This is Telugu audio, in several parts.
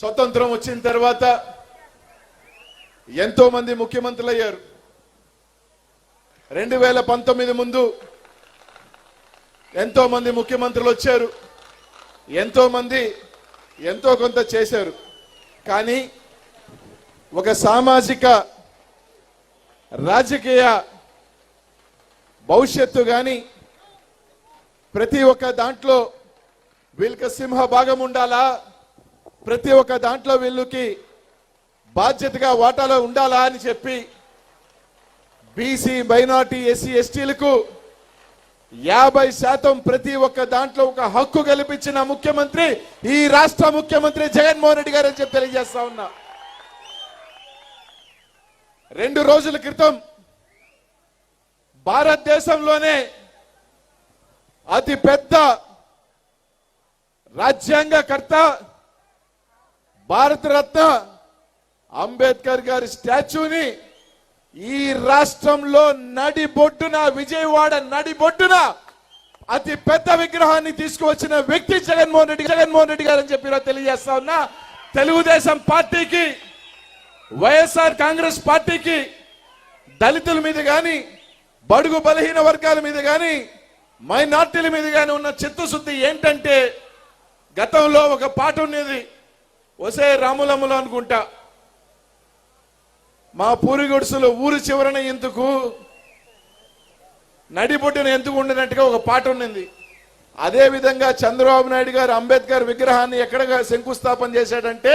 స్వతంత్రం వచ్చిన తర్వాత ఎంతో మంది ముఖ్యమంత్రులు అయ్యారు రెండు వేల పంతొమ్మిది ముందు ఎంతో మంది ముఖ్యమంత్రులు వచ్చారు. ఎంతో మంది ఎంతో కొంత చేశారు. కానీ ఒక సామాజిక రాజకీయ భవిష్యత్తు కానీ ప్రతి ఒక్క దాంట్లో వీళ్ళకి సింహ భాగం ఉండాలా? ప్రతి ఒక్క దాంట్లో వీళ్ళకి బాధ్యతగా వాటాలో ఉండాలా అని చెప్పి బీసీ మైనార్టీ ఎస్సీ ఎస్టీలకు యాభై శాతం ప్రతి ఒక్క దాంట్లో ఒక హక్కు కల్పించిన ముఖ్యమంత్రి ఈ రాష్ట్ర ముఖ్యమంత్రి జగన్మోహన్ రెడ్డి గారు అని చెప్పి తెలియజేస్తా ఉన్నా. రెండు రోజుల క్రితం భారతదేశంలోనే అతి పెద్ద రాజ్యాంగకర్త భారతరత్న అంబేద్కర్ గారి స్టాచ్యూని ఈ రాష్ట్రంలో నడిబొడ్డున విజయవాడ నడిబొడ్డున అతి పెద్ద విగ్రహాన్ని తీసుకువచ్చిన వ్యక్తి జగన్మోహన్ రెడ్డి జగన్మోహన్ రెడ్డి గారు అని చెప్పి తెలియజేస్తా ఉన్నా. తెలుగుదేశం పార్టీకి వైఎస్ఆర్ కాంగ్రెస్ పార్టీకి దళితుల మీద కానీ బడుగు బలహీన వర్గాల మీద కానీ మైనార్టీల మీద కానీ ఉన్న చిత్తశుద్ధి ఏంటంటే గతంలో ఒక పాట ఉండేది. ఒసే రాములమ్ములు అనుకుంటా. మా పూరి గుడుసులో ఊరి చివరన ఎందుకు? నడిబొడ్డున ఎందుకు ఉండినట్టుగా ఒక పాట ఉన్నింది. అదే విధంగా చంద్రబాబు నాయుడు గారు అంబేద్కర్ విగ్రహాన్ని ఎక్కడ శంకుస్థాపన చేశాడంటే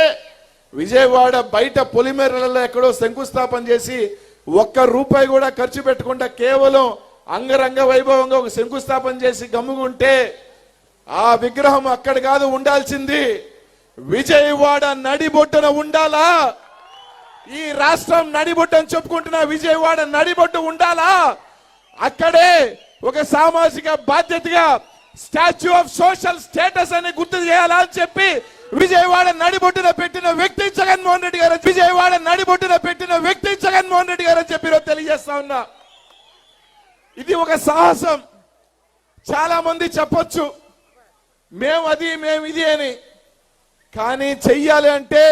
విజయవాడ బయట పొలిమేరలలో ఎక్కడో శంకుస్థాపన చేసి ఒక్క రూపాయి కూడా ఖర్చు పెట్టకుండా కేవలం అంగరంగ వైభవంగా ఒక శంకుస్థాపన చేసి గమ్ముకుంటే ఆ విగ్రహం అక్కడ కాదు ఉండాల్సింది విజయవాడ నడిబొడ్డున ఉండాలా? ఈ రాష్ట్రం నడిబొడ్డు చెప్పుకుంటున్న విజయవాడ నడిబొడ్డు ఉండాలా? అక్కడే ఒక సామాజిక బాధ్యతగా స్టాచ్యూ ఆఫ్ సోషల్ స్టేటస్ అని గుర్తు చేయాలా అని చెప్పి విజయవాడ నడిబొడ్డున పెట్టిన వ్యక్తి జగన్మోహన్ రెడ్డి గారు విజయవాడ నడిబొడ్డున పెట్టిన వ్యక్తి జగన్మోహన్ రెడ్డి గారు అని చెప్పి తెలియజేస్తా ఉన్నా. ఇది ఒక సాహసం. చాలా మంది చెప్పొచ్చు. మేము అది మేము ఇది అని. కానీ చెయ్యాలి అంటే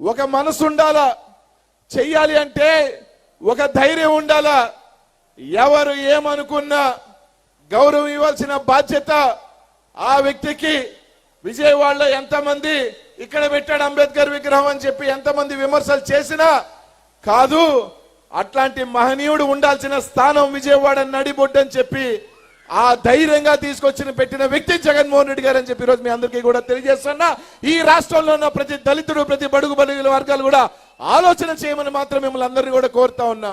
ఒక మనసు ఉండాలా? చెయ్యాలి అంటే ఒక ధైర్యం ఉండాలా? ఎవరు ఏమనుకున్నా గౌరవం ఇవ్వాల్సిన బాధ్యత ఆ వ్యక్తికి. విజయవాడలో ఎంతమంది ఇక్కడ పెట్టాడు అంబేద్కర్ విగ్రహం అని చెప్పి ఎంతమంది విమర్శలు చేసినా కాదు అట్లాంటి మహనీయుడు ఉండాల్సిన స్థానం విజయవాడ నడిబొడ్డని చెప్పి ఆ ధైర్యంగా తీసుకొచ్చిన పెట్టిన వ్యక్తి జగన్మోహన్ రెడ్డి గారు అని చెప్పి ఈరోజు మీ అందరికీ కూడా తెలియజేస్తున్నా. ఈ రాష్ట్రంలో ఉన్న ప్రతి దళితుడు ప్రతి బడుగు బలిగిన వర్గాలు కూడా ఆలోచన చేయమని మాత్రం మిమ్మల్ని అందరినీ కూడా కోరుతా ఉన్నా.